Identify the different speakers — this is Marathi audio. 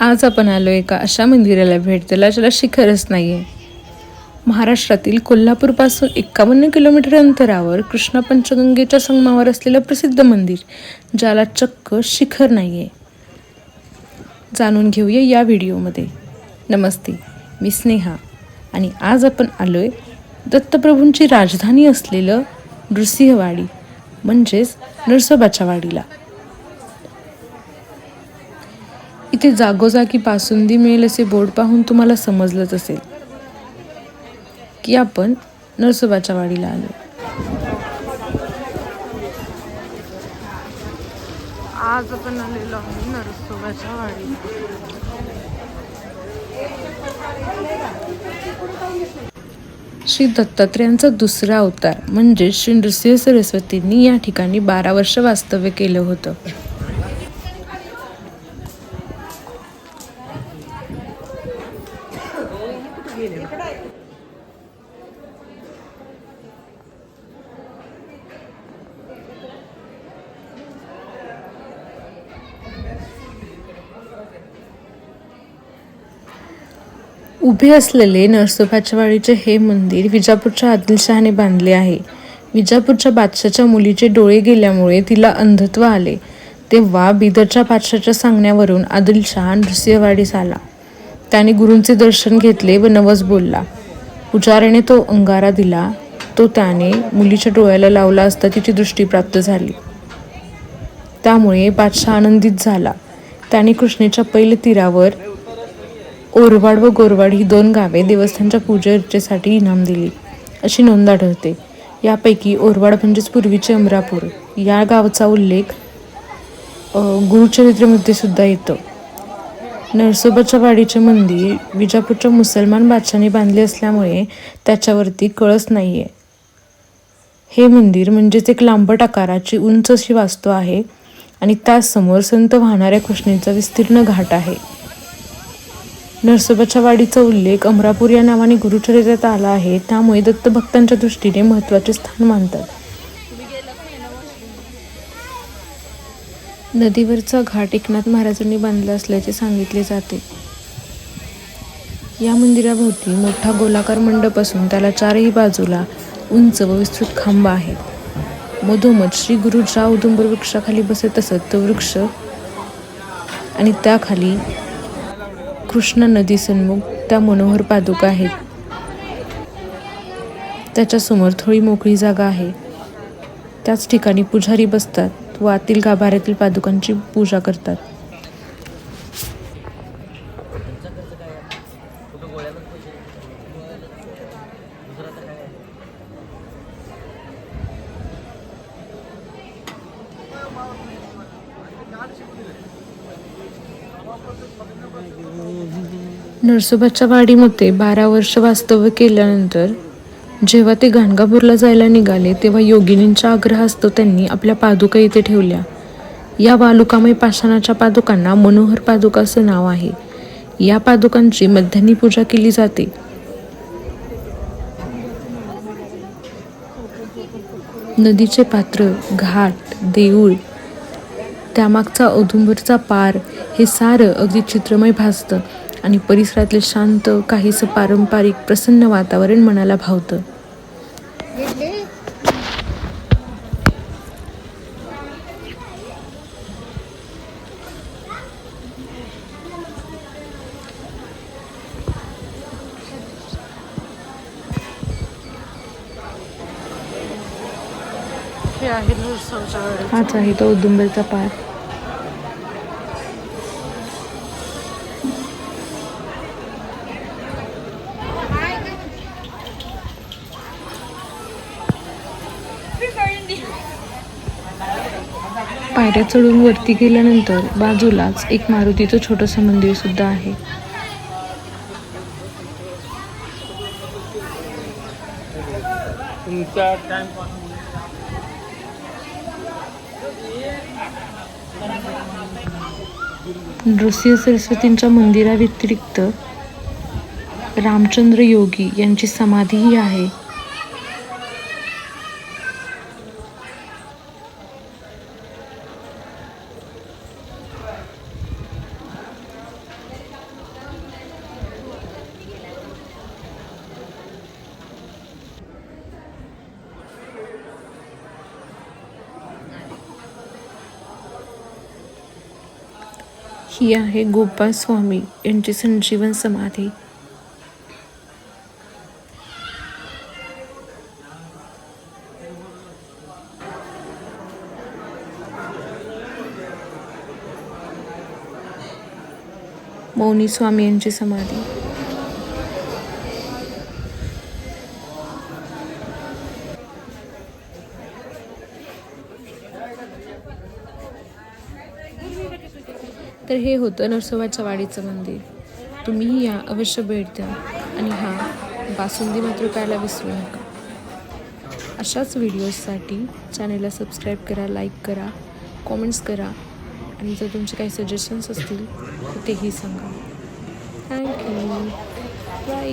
Speaker 1: आज आपण आलो एका अशा मंदिराला भेट दिला ज्याला शिखरच नाही आहे महाराष्ट्रातील कोल्हापूरपासून एक्कावन्न किलोमीटर अंतरावर कृष्णा पंचगंगेच्या संगमावर असलेलं प्रसिद्ध मंदिर ज्याला चक्क शिखर नाही आहे जाणून घेऊया या व्हिडिओमध्ये. नमस्ते मी स्नेहा आणि आज आपण आलो आहे दत्तप्रभूंची राजधानी असलेलं नृसिंहवाडी म्हणजेच नरसोबाच्या वाडीला. इथे जागोजागी पासुंदी मिळेल असे बोर्ड पाहून तुम्हाला समजलंच असेल की आपण नरसोबाच्या वाडीला आलो. आज आपण आलेलो आहोत नरसोबाच्या वाडीला. श्री दत्तात्रेयांचा दुसरा अवतार म्हणजे श्री नृसिंह सरस्वतींनी या ठिकाणी बारा वर्ष वास्तव्य केलं होतं. उभे असलेले नरसोबाच्या वाडीचे हे मंदिर विजापूरच्या आदिलशहाने बांधले आहे. विजापूरच्या बादशाच्या मुलीचे डोळे गेल्यामुळे तिला अंधत्व आले. तेव्हा बिदरच्या बादशाच्या सांगण्यावरून आदिलशहा नृसिंहवाडीस आला. त्याने गुरूंचे दर्शन घेतले व नवस बोलला. पुजाऱ्याने तो अंगारा दिला. तो त्याने मुलीच्या डोळ्याला लावला असता तिची दृष्टी प्राप्त झाली. त्यामुळे बादशाह आनंदित झाला. त्याने कृष्णेच्या पैल तीरावर ओरवाड व गोरवाड ही दोन गावे देवस्थानच्या पूजेसाठी इनाम दिली. अशी नोंद आढळते. यापैकी ओरवाड म्हणजेच पूर्वीचे अमरापूर. या गावचा उल्लेख गुरुचरित्रमध्ये सुद्धा येतो. नरसोबाच्या वाडीचे मंदिर विजापूरच्या मुसलमान बादशाने बांधले असल्यामुळे त्याच्यावरती कळस नाही आहे हे मंदिर म्हणजेच एक लांबट आकाराची उंच अशी वास्तू आहे आणि त्यासमोर संत वाहणाऱ्या कृष्णेचा विस्तीर्ण घाट आहे. नरसोबाच्या वाडीचा उल्लेख अमरापूर या नावाने गुरुचरित्रात आला आहे त्यामुळे दत्तभक्तांच्या दृष्टीने महत्त्वाचे स्थान मानतात. नदीवरचा घाट एकनाथ महाराजांनी बांधला असल्याचे सांगितले जाते. या मंदिराभोवती मोठा गोलाकार मंडप असून त्याला चारही बाजूला उंच व विस्तृत खांब आहे मधोमध श्री गुरुजा औदुंबर वृक्षाखाली बसत असत तो वृक्ष आणि त्याखाली कृष्णा नदी सन्मुख त्या मनोहर पादुका आहेत. त्याच्यासमोर थोडी मोकळी जागा आहे. त्याच ठिकाणी पुजारी बसतात. व आतील गाभाऱ्यातील पादुकांची पूजा करतात. नरसोबाच्या वाडीमध्ये बारा वर्ष वास्तव्य केल्यानंतर जेव्हा ते गाणगापूरला जायला निघाले तेव्हा योगिनींच्या आग्रहास्तव त्यांनी आपल्या पादुका इथे ठेवल्या. या वालुकामय पाषाणाच्या पादुकांना मनोहर पादुका असं नाव आहे. या पादुकांची मध्यान्ही पूजा केली जाते. नदीचे पात्र घाट देऊळ त्यामागचा औदुंबरचा पार हे सारं अगदी चित्रमय भासतं. आणि परिसरातले शांत काहीसं पारंपरिक प्रसन्न वातावरण मनाला भावतं. हाच आहे तो औदुंबरचा पार. पायऱ्या चढून वरती गेल्यानंतर बाजूलाच एक मारुतीचं छोटंसं मंदिर सुद्धा आहे. नृसिंह सरस्वतींच्या मंदिराव्यतिरिक्त रामचंद्र योगी यांची समाधीही आहे. ही आहे गोपाळ स्वामी यांची संजीवन समाधी. मौनी स्वामी यांची समाधी. तर हे होतं नरसोबाच्या वाडीचं मंदिर. तुम्हीही या अवश्य भेट द्या. आणि हा बासुंदी मात्र प्यायला विसरू नका. अशाच व्हिडिओजसाठी चॅनलला सबस्क्राईब करा लाईक करा कॉमेंट्स करा. आणि जर तुमचे काही सजेशन्स असतील तर तेही सांगा. Thank you bye.